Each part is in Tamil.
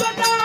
ছোটা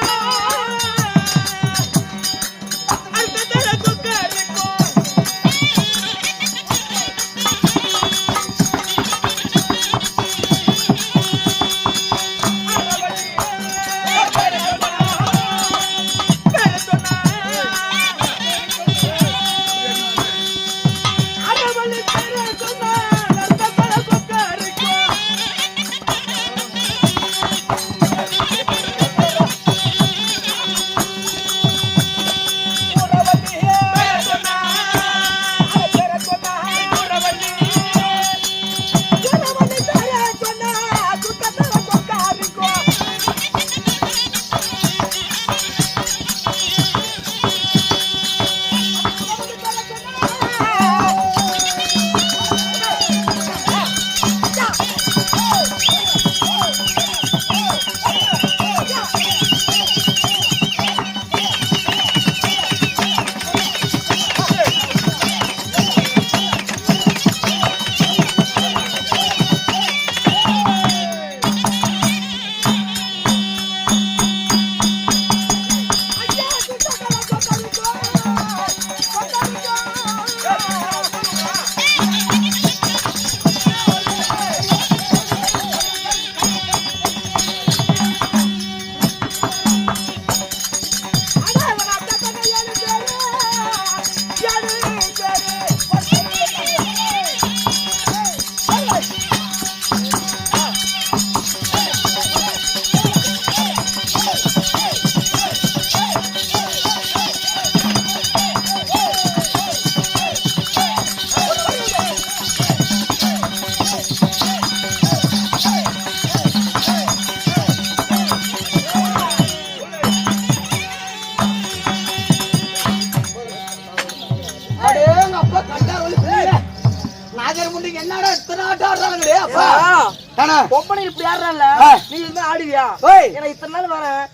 ஆ. நீ இனிமே ஆடுவியா. ஏன்னா இத்தனை நாள் வரேன்.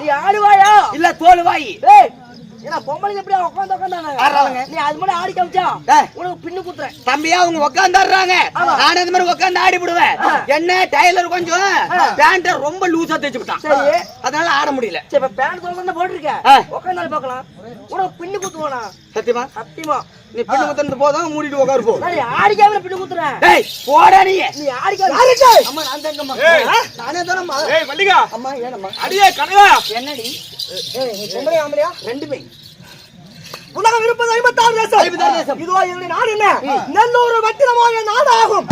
நீ ஆடுவாயா இல்ல தோல் வாய் டேய் ஏன்னா பொம்பளைங்க எப்படியா உட்காந்து உட்காந்தாங்க ஆடுறாங்க. நீ அது மாதிரி ஆடி காமிச்சா. உனக்கு பின்னு குத்துறேன். தம்பியா அவங்க உட்காந்துடுறாங்க ஆமா. நானும் இந்த மாதிரி உட்காந்து ஆடி விடுவேன் என்ன டైలர் கொஞ்சம் பேண்ட ரொம்ப லூசா தைச்சு விட்டான். சரி. அதனால ஆட முடியல. சரி இப்ப பேண்ட் சொல்ல போட்டிருக்க. உட்காந்தாலும் பார்க்கலாம். உனக்கு பின்னு குத்துவானா சத்தியமா? சத்தியமா. நீ பின்னு குத்துறது போதும் மூடிட்டு உட்காரு போ. நான் ஆடிக்காம பின்னு குத்துறேன். டேய் போடா நீ. நீ ஆடிக்காம அம்மா நான் தங்கம்மா. நானே தானம்மா. ஏய் மல்லிகா. அம்மா ஏனம்மா அடியே கனகா. என்னடி? ரெண்டுமே உலகம் இருப்பது ஐம்பத்தாறு தேசம் இதுவா என்னுடைய நாடு என்ன நல்லூர் வட்டினமாக நாடாகும்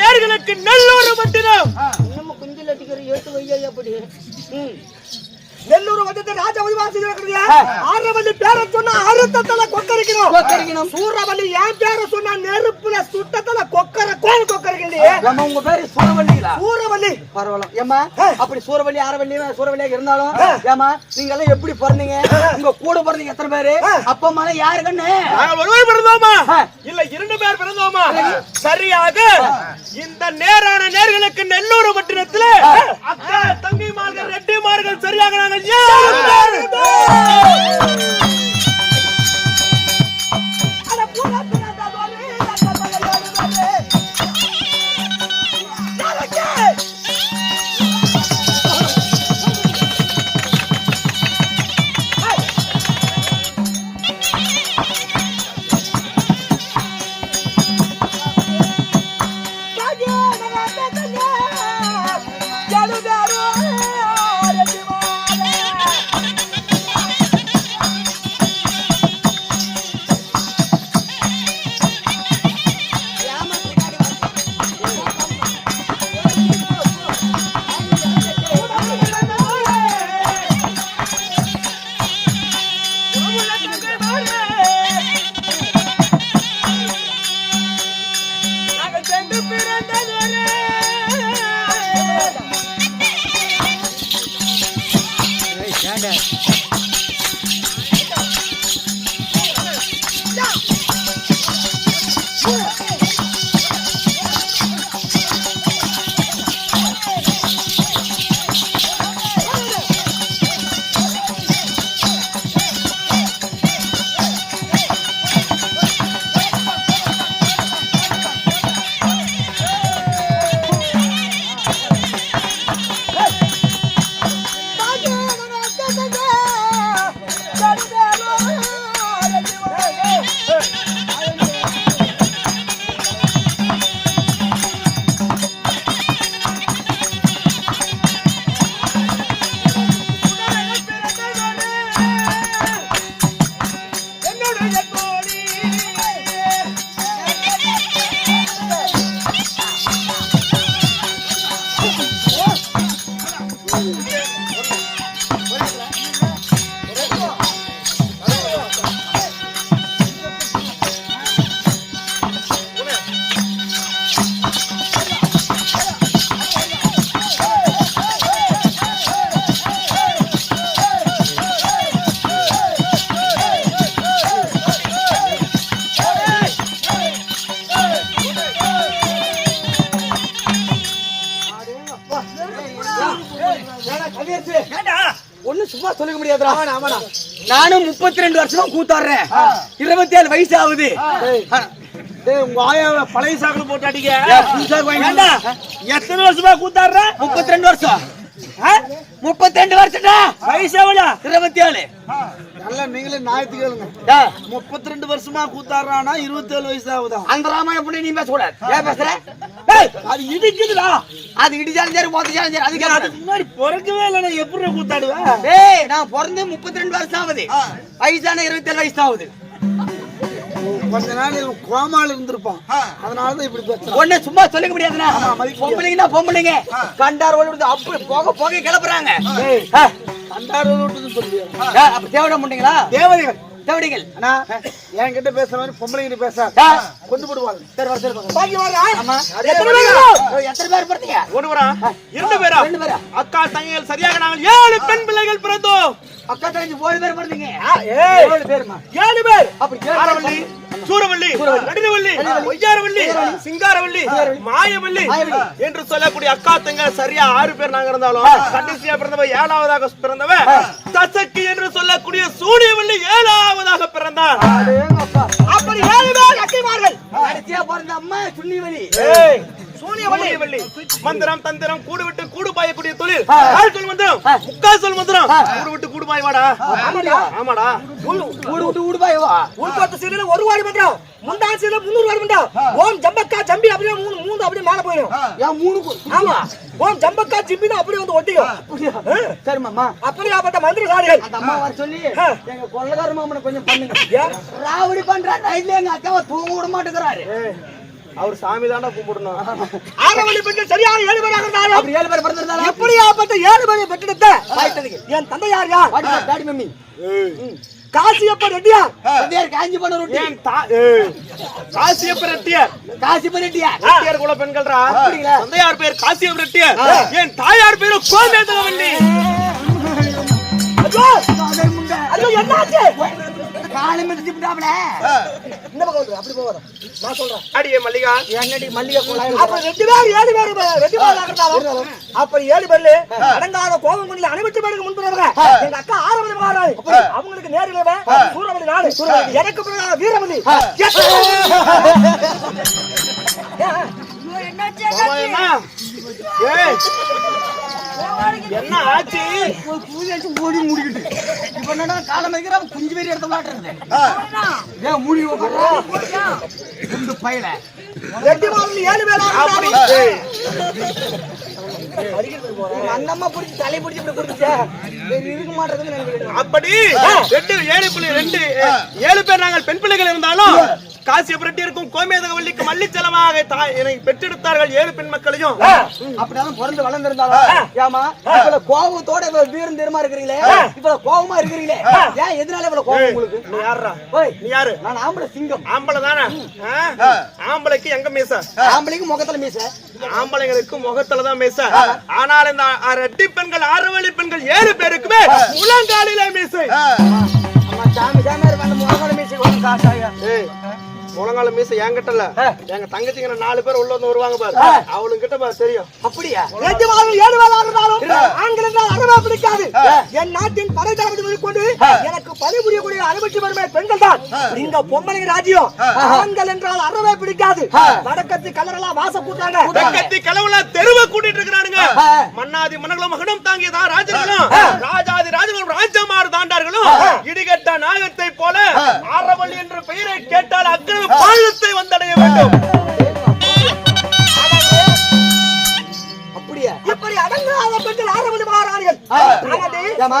நேர்களுக்கு நல்லூர் வட்டினம் நம்ம குஞ்சில் அடிக்கிற ஏட்டு வையா அப்படி நெல்லூர் வட்டத்தை ராஜ உதிவாசி ஆரவல்லி பேரை சொன்னா அறுத்தத்துல கொக்கரிக்கணும். கொக்கரிக்கணும். சூரவல்லி என் பேரை சொன்னா நெருப்புல சுட்டத்துல கொக்கர கோயில் கொக்கரிக்கணும் ஏம்மா, உங்க பேரு சூரவல்லிங்களா சூரவல்லி பரவாயில்ல. ஏம்மா அப்படி சூரவல்லி ஆரவல்லி சூரவல்லியாக இருந்தாலும் ஏம்மா நீங்க எல்லாம் எப்படி பிறந்தீங்க? உங்க கூட பிறந்தீங்க எத்தனை பேரு? அப்பா எல்லாம் யாரு கண்ணு பிறந்தோமா. இல்ல இரண்டு பேர் பிறந்தோமா? சரியாக இந்த நேரான நேர்களுக்கு நெல்லூர் பட்டினத்துல அக்கா சரியாக நாங்கள் நானும் முப்பத்தி ரெண்டு வருஷமா கூத்தாடுறேன். இருபத்தி ஏழு வயசு ஆகுது பழைய சாக்குல போட்டு அடிக்க. எத்தனை வருஷமா கூத்தாடுற? முப்பத்தி ரெண்டு வருஷம். முப்பத்தி ரெண்டு வருஷம்டா. வயசு எவ்வளோ? இருபத்தி ஏழு நல்லா நீங்களே ஞாயிற்று கேளுங்க. முப்பத்தி ரெண்டு வருஷமா கூத்தாடுறானா இருபத்தி ஏழு வயசு ஆகுதா? அந்த ராமாயணம் பண்ணி நீ பேசக்கூடாது ஏன் பேசுற? ஏய், அது இடிக்குதுடா. அது இடிச்சாலும் சரி மோதிச்சாலும் சரி அதுக்கு அதுக்கு முன்னாடி பிறக்கவே இல்லை எப்படி கூத்தாடுவேன் டேய் நான் பிறந்து முப்பத்தி ரெண்டு வருஷம் ஆகுது. வயசான இருபத்தி ஏழு வயசு ஆகுது. கொஞ்ச நாள் கோமால இருந்திருப்பான் அதனாலதான் இப்படி பேசுறான் ஒண்ணு சும்மா சொல்லிக்க முடியாதுண்ணா. பொம்பளைங்கன்னா பொம்பளைங்க. கண்டார் ஓடுறது அப்படி போக போக கிளப்புறாங்க. கண்டாரு சொல்லுவியா ஆ, அப்ப தேவட முண்டிங்களா தேவதைகள். தேவடிகள் அண்ணா என்கிட்ட பேசுற மாதிரி பொம்பளைங்கிட்ட பேச. கொண்டு போடுவாங்க. சரி வர சரி பாக்கலாம். பாக்கி வாங்க ஆமா எத்தனை பேர் எத்தனை பேர் பிறந்தீங்க? ஒண்ணு வரா. இரண்டு பேரா? ரெண்டு பேரா? அக்கா தங்கைகள் சரியாக நாங்கள் ஏழு பெண் பிள்ளைகள் பிறந்தோம். அக்கா தங்கச்சி ஏழு பேர் பிறந்தீங்க. ஏழு பேருமா? ஏழு பேர். அப்படி ஏழு பேர் சூரவள்ளி நடுவள்ளி ஒய்யாரவள்ளி சிங்காரவள்ளி மாயவள்ளி. என்று சொல்லக்கூடிய அக்கா தங்க சரியா ஆறு பேர் நாங்க இருந்தாலும் கடைசியா பிறந்தவ ஏழாவதாக பிறந்தவ தசக்கி என்று சொல்லக்கூடிய சூரியவள்ளி ஏழாவதாக பிறந்தார். அப்படி ஏழு பேர் அக்கைமார்கள் கடைசியா பிறந்த அம்மா சுன்னிவலி சூரியவள்ளி மந்திரம் தந்திரம் கூடு விட்டு கூடு பாயக்கூடிய தொழில். கால் சொல் மந்திரம். முக்கால் சொல் மந்திரம். கூடு விட்டு கூடு பாய் வாடா ஆமாடா. ஊடு விட்டு ஊடு பாய் வா உள்பத்து சீரியல் ஒரு வாடி பண்றோம் முந்தாள் சீரியல் முந்நூறு வாடி பண்றோம் ஓம் ஜம்பக்கா ஜம்பி அப்படியே மூணு மூணு அப்படியே மேல போயிடும். ஏன் மூணு ஆமா. ஓம் ஜம்பக்கா ஜிம்பி தான் அப்படியே வந்து ஒட்டிக்கும் அப்படியா? சரி மாமா அப்படியாப்பட்ட மந்திரசாலிகள் அந்த அம்மா வர சொல்லி எங்க கொள்ளக்கார மாமனை கொஞ்சம் பண்ணுங்க. ராவடி பண்ற நைட்ல எங்க அக்காவை தூங்க விட மாட்டேங்கிறாரு. அவர் சாமி தாண்டா கும்பிடணும். ஆரவழி பெண்கள் சரியாக ஏழு பேராக இருந்தாலும் அப்படி ஏழு பேர் பிறந்திருந்தாலும் எப்படியாப்பட்ட ஏழு பேரை பெற்றெடுத்த? என் தந்தை யார் யார்? Daddy mummy Kasiyappa Reddiyar. சந்தியார் காஞ்சி பண்ண ரொட்டி. ஏன் தா- ஏய், காசியப்ப ரெட்டியார். காசி பண்ணிட்டியார் ரெட்டியார் குல பெண்கள்ரா? தந்தையார் பேர் காசியப்ப ரெட்டியார். என் தாயார் பேரு கோமேதகவல்லி ஐயோ ஐயோ என்னாச்சு? காலை மிதிச்சு விட்டாப்ல. இந்த பக்கம் வந்து அப்படி போவாரு நான் சொல்றேன். அடியே மல்லிகா. என்னடி மல்லிகை குழாய் அப்ப ரெண்டு பேர் ஏழு பேர் ப- ரெண்டு பேர் இருந்தாலும். அப்ப ஏழு பேர்ல அடங்காத கோபம் கொண்டு அனைவத்து பேருக்கு முன்புறவங்க எங்க அக்கா ஆரவதி மகாராணி அவங்களுக்கு நேரில் சூரவதி நாடு. எனக்கு பிறகு என்ன ஏய், என்ன ஆச்சு? ஒரு பூஜை மூடி முடிக்கிட்டு. இப்ப என்னடா காலம் வைக்கிற குஞ்சு பேர் எடுத்து விளாட்டுறது ஏன் மூடி பையல. ரெண்டு மாதிரி ஏழு பேர் அந்த அம்மா பிடிச்சி தலை பிடிச்சி இப்படி கொடுத்துச்சே? வேற இருக்க மாட்டேங்குதுன்னு நினைக்கிறேன். அப்படி. ரெண்டு ஏழு பிள்ளை ரெண்டு. ஏழு பேர் நாங்கள் பெண் பிள்ளைகள் இருந்தாலும் காசியப்ப ரெட்டியருக்கும் கோமேதகவல்லிக்கு மல்லிச்சலமாக என்னை பெற்றெடுத்தார்கள் ஏழு பெண் மக்களையும். அப்படிதான் பிறந்து வளர்ந்திருந்தாலும் ஏமா இவ்வளவு கோபத்தோட இவ்வளவு வீரம் தீரமா இருக்கிறீங்களே? இவ்வளவு கோபமா இருக்கிறீங்களே? ஏன் எதனால இவ்வளவு கோபம் உங்களுக்கு? நீ யாருடா ஓய் நீ யாரு? நான் ஆம்பளை சிங்கம். ஆம்பளை தானே? ஆம்பளைக்கு எங்க மீச? ஆம்பளைக்கு முகத்துல மீச. ஆம்பளைங்களுக்கு முகத்துல தான் மீச. ஆனால் இந்த ரெட்டி பெண்கள் ஆறு வழி பெண்கள் ஏழு பேருக்குமே முழங்காலிலே மீசை. அம்மா சாமி சாமி அந்த முகத்துல மீச. காசாயா. முழங்கால மீசை என்கிட்ட இல்ல எங்க தங்கச்சிங்க நாலு பேர் உள்ள வந்து வருவாங்க பாரு. அவளுங்க கிட்ட பாரு தெரியும். அப்படியா? ஏழு பேர் இருந்தாலும் ஆண்கள் என்றால் அறவே பிடிக்காது. என் நாட்டின் படை தளபதி கொண்டு எனக்கு பணிபுரியக்கூடிய அனுமதி வருமே பெண்கள் தான் இங்க பொம்பளை ராஜ்யம் ஆண்கள் என்றால் அறவே பிடிக்காது. வடக்கத்து கலரெல்லாம் வாச கூட்டாங்க. வெக்கத்தி கிளவுல தெருவை கூட்டிட்டு இருக்கிறானுங்க. மன்னாதி மன்னர்களும் மகனும் தாங்கியதா ராஜர்களும்? ராஜாதி ராஜர்களும் ராஜமாறு தாண்டார்களும்? இடிகட்ட நாகத்தை போல ஆரவள்ளி என்ற பெயரை கேட்டால் அக்கிரம பாழத்தை வந்தடைய வேண்டும். அப்படியா? இப்படி அடங்காத பெண்கள். ஏமா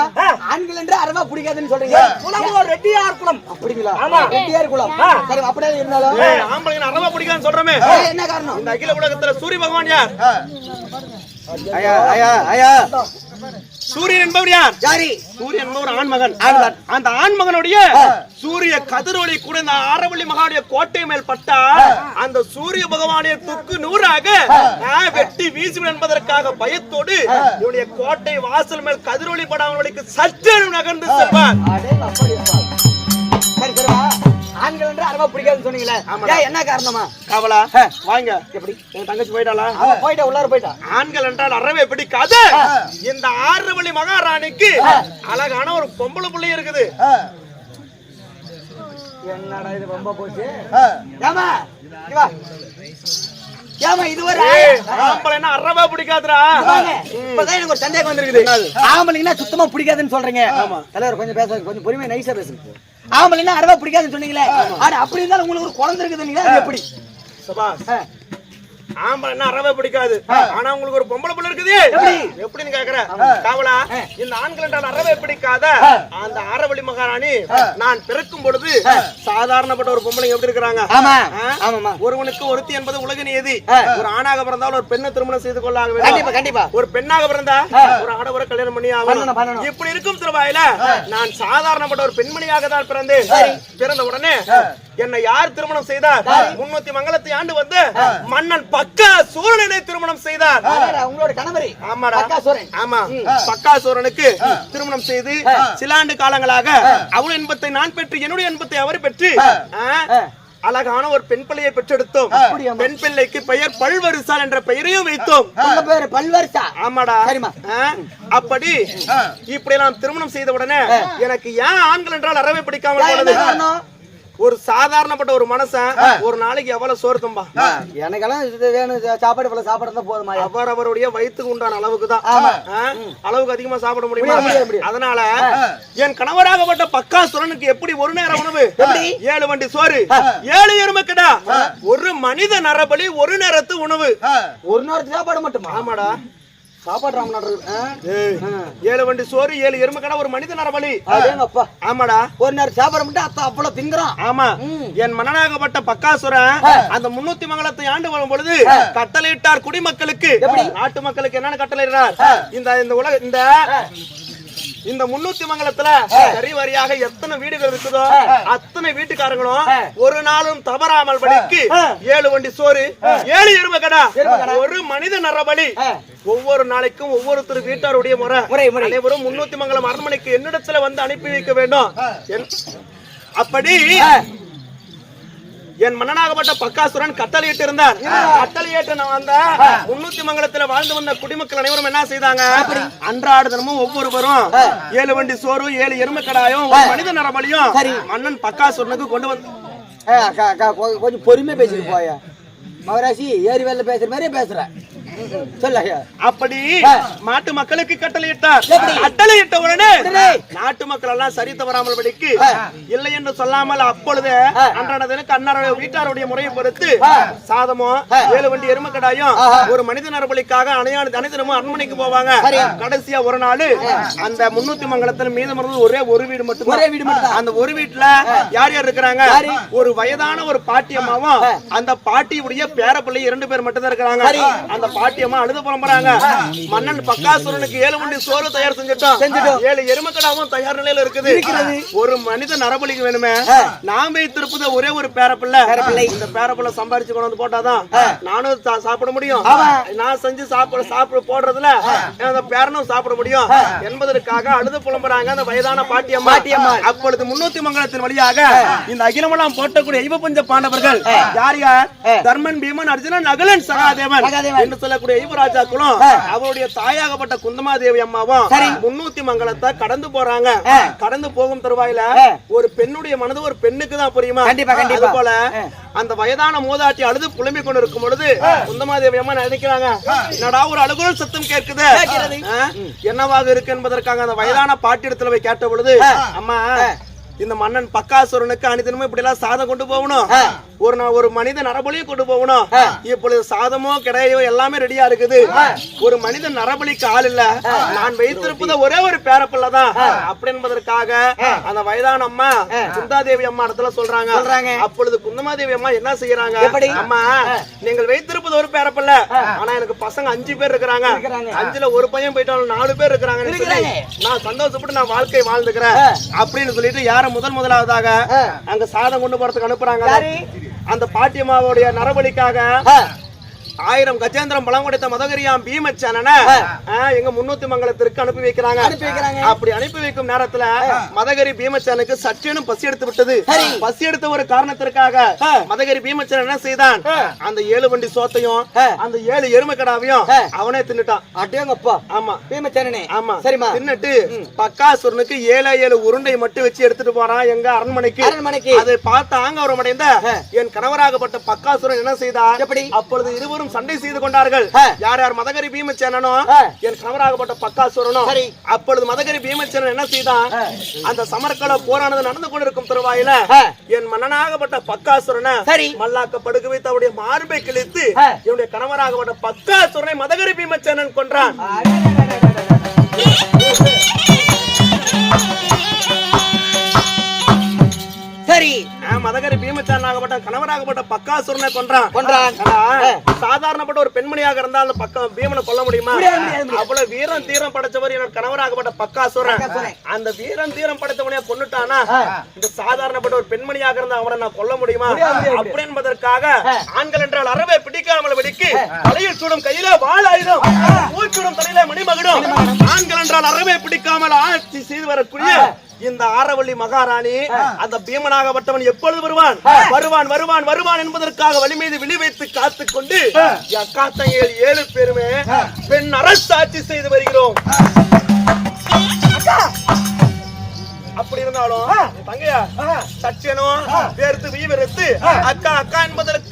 ஆண்கள் என்று அறவா பிடிக்காதுன்னு சொல்றீங்க. குலமோ ரெட்டியார் குலம். அப்படிங்களா? ஆமா. ரெட்டியார் குலம். சரி அப்படியே இருந்தாலும். ஏய், ஆம்பளைங்க அறவா பிடிக்காதுன்னு சொல்றமே? என்ன காரணம்? இந்த அகில உலகத்துல சூரிய பகவான் யார்? ஐயா ஐயா ஐயா. சூரியன் என்பவர் யார்? யாரி? சூரியன் என்பவர் ஆண்மகன் அந்த ஆண்மகனுடைய சூரிய கதிரொளி கூட இந்த ஆரவள்ளி மகானுடைய கோட்டை மேல் பட்டா அந்த சூரிய பகவானுடைய துக்கு நூறாக ஆ, வெட்டி வீசும் என்பதற்காக பயத்தோடு இவனுடைய கோட்டை வாசல் மேல் கதிரொளி படாமலுக்கு சற்றே நகர்ந்து செல்வார் ஆண்கள் என்று அறவா பிடிக்காதுன்னு சொன்னீங்களே. ஏன் என்ன காரணமா? கவலா. வாங்க. எப்படி? என் தங்கச்சி போயிட்டாளா? அவன் போயிட்டா உள்ளார போயிட்டா. ஆண்கள் என்றால் அறவே பிடிக்காது. இந்த ஆறு வழி மகாராணிக்கு அழகான ஒரு பொம்பளை புள்ளி இருக்குது. என்னடா இது ரொம்ப போச்சு? ஏமா ஏமா இது ஒரு பிடிக்காதுடா. இப்பதான் எனக்கு ஒரு சந்தேகம் வந்திருக்குது. ஆம்பளைங்கன்னா சுத்தமா பிடிக்காதுன்னு சொல்றீங்க. தலைவர் கொஞ்சம் பேச கொஞ்சம் பொறுமையா நைஸா பேசுங்க. ஆம்பளைன்னா அறவா பிடிக்காதுன்னு சொன்னீங்களே. ஆனா அப்படி இருந்தாலும் உங்களுக்கு ஒரு குழந்தை இருக்குதுங்களா அது எப்படி. ஆம்பளைன்னா அறவே பிடிக்காது. ஆனா உங்களுக்கு ஒரு பொம்பளை புள்ள இருக்குது. எப்படி? எப்படின்னு கேக்குற? காவலா இந்த ஆண்கள் என்றால் அறவே பிடிக்காத அந்த ஆரவழி மகாராணி நான் பிறக்கும் பொழுது சாதாரணப்பட்ட ஒரு பொம்பளை எப்படி இருக்கிறாங்க? ஒருவனுக்கு ஒருத்தி என்பது உலக நியதி ஒரு ஆணாக பிறந்தால் ஒரு பெண்ணை திருமணம் செய்து கொள்ளாக கண்டிப்பா வேண்டும். கண்டிப்பா ஒரு பெண்ணாக பிறந்தா ஒரு ஆடவரை கல்யாணம் பண்ணி ஆகணும். இப்படி இருக்கும் திருவாயில நான் சாதாரணப்பட்ட ஒரு பெண்மணியாக தான் பிறந்தேன். பிறந்த உடனே என்னை யார் திருமணம் செய்தார்? முன்னூத்தி மங்கலத்தை ஆண்டு வந்து மன்னன் பக்கா சூரனை திருமணம் செய்தார். உங்களோட கணவரே. ஆமாடா. ஆமா. பக்காசூரனுக்கு திருமணம் செய்து சில ஆண்டு காலங்களாக அவள் இன்பத்தை நான் பெற்று என்னுடைய இன்பத்தை அவர் பெற்று அழகான ஒரு பெண் பிள்ளையை பெற்றெடுத்தோம்? பெண் பிள்ளைக்கு பெயர் பல்வரிசால் என்ற பெயரையும் வைத்தோம். பல்வரிசா? ஆமாடா. அப்படி இப்படி நான் திருமணம் செய்த உடனே எனக்கு ஏன் ஆண்கள் என்றால் அறவே பிடிக்காம ஒரு சாதாரணப்பட்ட ஒரு மனுஷன் ஒரு நாளைக்கு எவ்வளவு சோறு தும்பா எனக்கெல்லாம் இது வேணும் சா- சாப்பாடு இவ்வளவு சாப்பாடு போதுமா? அவர் அவருடைய வயிற்றுக்கு உண்டான அளவுக்கு தான். அளவுக்கு அதிகமா சாப்பிட முடியுமா. அதனால என் கணவராகப்பட்ட பக்காசுரனுக்கு எப்படி ஒரு நேரம் உணவு? எப்படி? ஏழு வண்டி சோறு. ஏழு எருமைக்கடா. ஒரு மனித நரபலி ஒரு நேரத்து உணவு. ஒரு நேரத்து சாப்பாடு மட்டுமா? ஆமாடா. சாப்பாடு ஏழு வண்டி சோறு ஏழு எருமைக்கடா ஒரு மனித நரபலி ஆமாடா. ஒரு நேரம் சாப்பாடு மட்டும் அத்தா அவ்வளவு திங்குறான். ஆமா. என் மன்னனாகப்பட்ட பக்காசுரன் அந்த முன்னூத்தி மங்கலத்தை ஆண்டு வரும் பொழுது கட்டளையிட்டார் குடிமக்களுக்கு. நாட்டு மக்களுக்கு என்னன்னு கட்டளையிட்டார் இந்த இந்த உலக இந்த இந்த முன்னூத்தி மங்கலத்துல சரி வரியாக எத்தனை வீடுகள் இருக்குதோ அத்தனை வீட்டுக்காரங்களும் ஒரு நாளும் தவறாமல் படிக்கு ஏழு வண்டி சோறு ஏழு எருமை கடா. ஒரு மனித நரபலி. ஒவ்வொரு நாளைக்கும் ஒவ்வொருத்தர் வீட்டாருடைய முறை. அனைவரும் முன்னூத்தி மங்கலம் அரண்மனைக்கு என்னிடத்துல வந்து அனுப்பி வைக்க வேண்டும். அப்படி என் மன்னனாகப்பட்ட பக்காசுரன் கட்டளையிட்டு இருந்தார் கட்டளையிட்டு நான் வந்த முன்னூத்தி மங்கலத்துல வாழ்ந்து வந்த குடிமக்கள் அனைவரும் என்ன செய்தாங்க? அன்றாட தினமும் ஒவ்வொருவரும் ஏழு வண்டி சோறு ஏழு எருமை கடாயும் ஒரு மனித நரபலியும் மன்னன் பக்காசுரனுக்கு கொண்டு வந்து கொஞ்சம் பொறுமையா பேசிட்டு போயா. மகராசி ஏரி வேலை பேசுற மாதிரியே பேசுற. சொல்ல. அப்படி மாட்டு மக்களுக்கு கட்டளையிட்டார் கட்டளையிட்ட உடனே நாட்டு மக்கள் எல்லாம் சரி தவறாமல் படிக்கு. இல்லை என்று சொல்லாமல் அப்பொழுது அன்றாட தினக்கு அன்னாருடைய வீட்டாருடைய முறையை பொறுத்து சாதமோ ஏழு வண்டி எருமக்கடாயும் ஒரு மனித நரபலிக்காக அணையான அனைத்தினமும் அரண்மனைக்கு போவாங்க. கடைசியா ஒரு நாள் அந்த முன்னூத்தி மங்கலத்துல மீதம் இருந்தது ஒரே ஒரு வீடு மட்டும் ஒரே வீடு மட்டும்தான். அந்த ஒரு வீட்டுல யார் யார் இருக்கிறாங்க? ஒரு வயதான ஒரு பாட்டியம்மாவும் அந்த பாட்டியுடைய பேர பிள்ளை இரண்டு பேர் மட்டும் தான் இருக்கிறாங்க அந்த பாட்டியம்மா அழுது புலம்புறாங்க. மன்னன் பக்காசுரனுக்கு ஏழு மண்டி சோறு தயார் செஞ்சுட்டோம். ஏழு எருமக்கடாவும் தயார் நிலையில இருக்குது. ஒரு மனித நரபலிக்கு வேணுமே. நான் வைத்திருப்பது ஒரே ஒரு பேரப்பிள்ளை. இந்த பேரப்பிள்ளை சம்பாரிச்சு கொண்டு வந்து போட்டாதான் நானும் சாப்பிட முடியும். நான் செஞ்சு சாப்பிட சாப்பிட போடுறதுல அந்த பேரனும் சாப்பிட முடியும். என்பதற்காக அழுது புலம்புறாங்க அந்த வயதான பாட்டியம்மா. பாட்டியம்மா. அப்பொழுது முன்னூத்தி மங்கலத்தின் வழியாக இந்த அகிலமெல்லாம் போட்டக்கூடிய ஐவ பஞ்ச பாண்டவர்கள் யார் யார்? தர்மன் பீமன் அர்ஜுனன் நகுலன் சகாதேவன். என்று சொல்லக்கூடிய ஐவராஜாக்களும் அவருடைய தாயாகப்பட்ட குந்தமாதேவி அம்மாவும் முன்னூத்தி மங்கலத்தை கடந்து போறாங்க. கடந்து போகும் தருவாயில ஒரு பெண்ணுடைய மனது ஒரு பெண்ணுக்கு தான் புரியுமா. அது போல அந்த வயதான மூதாட்டி அழுது புலம்பிக் கொண்டு இருக்கும் பொழுது குந்தமாதேவி அம்மா நினைக்கிறாங்க என்னடா ஒரு அழுகுரல் சத்தம் கேட்குது? என்னவாக இருக்கு என்பதற்காக அந்த வயதான பாட்டிடத்துல போய் கேட்ட பொழுது அம்மா இந்த மன்னன் பக்காசுரனுக்கு அனிதனமும் இப்படி எல்லாம் சாதம் கொண்டு போகணும். ஒரு நா- ஒரு மனித நரபலியும் கொண்டு போகணும். இப்பொழுது சாதமோ கிடையோ எல்லாமே ரெடியா இருக்குது. ஒரு மனித நரபலிக்கு ஆள் இல்ல. நான் வைத்திருப்பது ஒரே ஒரு பேரப்பிள்ளை தான். அப்படி என்பதற்காக அந்த வயதான அம்மா குந்தாதேவி அம்மா இடத்துல சொல்றாங்க. அப்பொழுது குந்தமாதேவி அம்மா என்ன செய்யறாங்க? அம்மா நீங்கள் வைத்திருப்பது ஒரு பேரப்பிள்ளை. ஆனா எனக்கு பசங்க அஞ்சு பேர் இருக்கிறாங்க. அஞ்சுல ஒரு பையன் போயிட்டாலும் நாலு பேர் இருக்கிறாங்க. நான் சந்தோஷப்பட்டு நான் வாழ்க்கை வாழ்ந்துக்கிறேன். அப்படின்னு சொல்லிட்டு யார முதல் முதலாவதாக அங்க சாதம் கொண்டு போறதுக்கு அனுப்புறாங்க? அந்த பாட்டியம்மாவுடைய நரபலிக்காக ஆயிரம் கஜேந்திரம் பலம் கொடுத்த மதகரியாம் பீமச்சனன எங்க முன்னூத்தி மங்கலத்திற்கு அனுப்பி வைக்கிறாங்க. அனுப்பி வைக்கிறாங்க. அப்படி அனுப்பி வைக்கும் நேரத்துல மதகரி பீமச்சனுக்கு சற்றேனும் பசி எடுத்து விட்டது. பசி எடுத்த ஒரு காரணத்திற்காக மதகரி பீமச்சன் என்ன செய்தான்? அந்த ஏழு வண்டி சோத்தையும். அந்த ஏழு எருமைக்கடாவையும் ஆ. அவனே தின்னுட்டான். அடேங்கப்பா. ஆமா. பீமச்சரணே ஆமா. சரிம்மா. தின்னுட்டு பக்காசுரனுக்கு ஏழு ஏழு உருண்டை மட்டும் வச்சு எடுத்துட்டு போறான் எங்க அரண்மனைக்கு. அரண்மனைக்கு. அதை பார்த்து ஆங்கவரமடைந்த என் கணவராகப்பட்ட பக்காசுரன் என்ன செய்தார் எப்படி? அப்பொழுது இருவரும் சண்டை செய்து கொண்டார்கள். யார் யார் மதகரி பீமச்சேனனும். என் கணவராகப்பட்ட பக்காசுரனும் சரி. அப்பொழுது மதகரி பீமச்சேனன் என்ன செய்தான் அந்த சமரக்கல போரானது நடந்து கொண்டிருக்கும் தருவாயில. என் மன்னனாகப்பட்ட பக்காசுரனை சரி. மல்லாக்க படுக்க வைத்து அவருடைய மார்பை கிழித்து. என்னுடைய கணவராகப்பட்ட பக்காசுரனை மதகரி பீமச்சேனன் கொன்றான் மதகரி பீமச்சாரனாகப்பட்ட கணவராகப்பட்ட பக்காசுரனை கொன்றான். கொன்றான். சாதாரணப்பட்ட ஒரு பெண்மணியாக இருந்தா அந்த பக்கம் பீமனை கொல்ல முடியுமா. அவ்வளவு வீரம் தீரம் படைச்சவர் என்னோட கணவராகப்பட்ட பக்காசுரன். அந்த வீரம் தீரம் படைத்தவனையா கொன்னுட்டானா? இந்த சாதாரணப்பட்ட ஒரு பெண்மணியாக இருந்தா அவனை நான் கொல்ல முடியுமா. அப்படி என்பதற்காக ஆண்கள் என்றால் அறவே பிடிக்காமல் வெடிக்கு. தலையில் சூடும் கையில வாள் ஆயுதம் ஊச்சுடும் தலையில மணிமகுடம். ஆண்கள் என்றால் அறவே பிடிக்காமல் ஆட்சி செய்து வரக்கூடிய இந்த ஆரவள்ளி மகாராணி அந்த பீமனாகப்பட்டவன் எப்பொழுது வருவான்? வருவான் வருவான் வருவான் என்பதற்காக வழி மீது விழி வைத்து காத்துக் கொண்டு அக்காத்தையில் ஏழு பேருமே பெண் அரசாட்சி செய்து வருகிறோம். அப்படி இருந்தாலும் தங்கையா சச்சனும் வேர்த்து வீவெடுத்து அக்கா அக்கா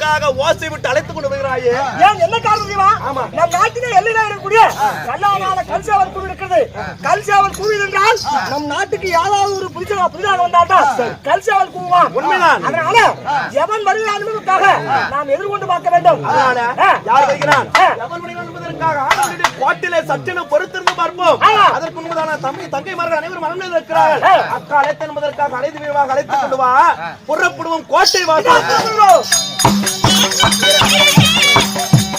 என்பதற்காக ஓசை விட்டு அழைத்துக் கொண்டு வருகிறாயே. ஏன் என்ன காரணம் தெரியுமா? நம் நாட்டிலே எல்லையில இருக்கக்கூடிய கல்லாமான கல்சாவல் குழு இருக்கிறது. கல்சாவல் குழு என்றால் நம் நாட்டுக்கு யாராவது ஒரு புரிச்சா புதிதாக வந்தால்தான் கல்சாவல் குழுவா உண்மைதான். அதனால எவன் வருகிறான் என்பதற்காக நாம் எதிர்கொண்டு பார்க்க வேண்டும். யார் வருகிறான். எவன் மனிதன் என்பதற்காக ஆடவனுடைய கோட்டிலே சற்றென பொறுத்திருந்து பார்ப்போம். அதற்கு முன்பதான தம்பி தங்கைமார்கள் அனைவரும் மனம் இருக்கிறார்கள். அக்கா அழைத்து என்பதற்காக அழைத்து வீரமாக அழைத்துக் கொண்டு வா புறப்படுவோம் கோட்டை வாசல்.